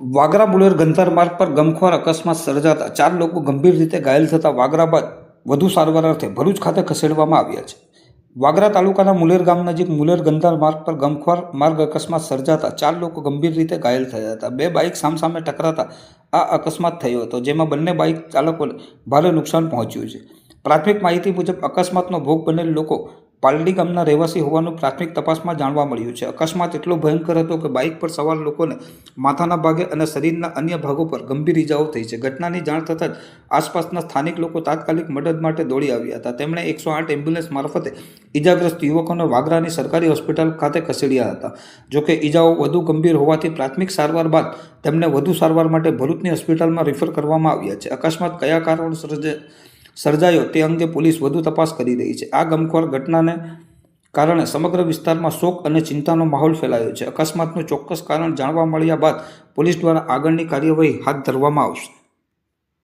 વાગરા બુલેર ગંધાર માર્ગ પર ગમખ્વાર અકસ્માત સર્જાતા ચાર લોકો ગંભીર રીતે ઘાયલ થતા વાગરા બાદ વધુ સારવાર અર્થે ભરૂચ ખાતે ખસેડવામાં આવ્યા છે. વાગરા તાલુકાના મુલેર ગામ નજીક મુલેર ગંધાર માર્ગ પર ગમખ્વાર માર્ગ અકસ્માત સર્જાતા ચાર લોકો ગંભીર રીતે ઘાયલ થયા હતા. બે બાઇક સામસામે ટકરાતા આ અકસ્માત થયો હતો, જેમાં બંને બાઇક ચાલકોને ભારે નુકસાન પહોંચ્યું છે. પ્રાથમિક માહિતી મુજબ અકસ્માતનો ભોગ બનેલ લોકો પાલડી ગામના રહેવાસી હોવાનું પ્રાથમિક તપાસમાં જાણવા મળ્યું છે. અકસ્માત એટલો ભયંકર હતો કે બાઇક પર સવાર લોકોને માથાના ભાગે અને શરીરના અન્ય ભાગો પર ગંભીર ઇજાઓ થઈ છે. ઘટનાની જાણ થતાં જ આસપાસના સ્થાનિક લોકો તાત્કાલિક મદદ માટે દોડી આવ્યા હતા. તેમણે એકસો આઠ એમ્બ્યુલન્સ મારફતે ઇજાગ્રસ્ત યુવકોને વાગરાની સરકારી હોસ્પિટલ ખાતે ખસેડ્યા હતા. જોકે ઇજાઓ વધુ ગંભીર હોવાથી પ્રાથમિક સારવાર બાદ તેમને વધુ સારવાર માટે ભરૂચની હોસ્પિટલમાં રિફર કરવામાં આવ્યા છે. અકસ્માત કયા કારણો સર્જે સર્જાયો તે અંગે પોલીસ વધુ તપાસ કરી રહી છે. આ ગમખ્વાર ઘટનાને કારણે સમગ્ર વિસ્તારમાં શોક અને ચિંતાનો માહોલ ફેલાયો છે. અકસ્માતનું ચોક્કસ કારણ જાણવા મળ્યા બાદ પોલીસ દ્વારા આગળની કાર્યવાહી હાથ ધરવામાં આવશે.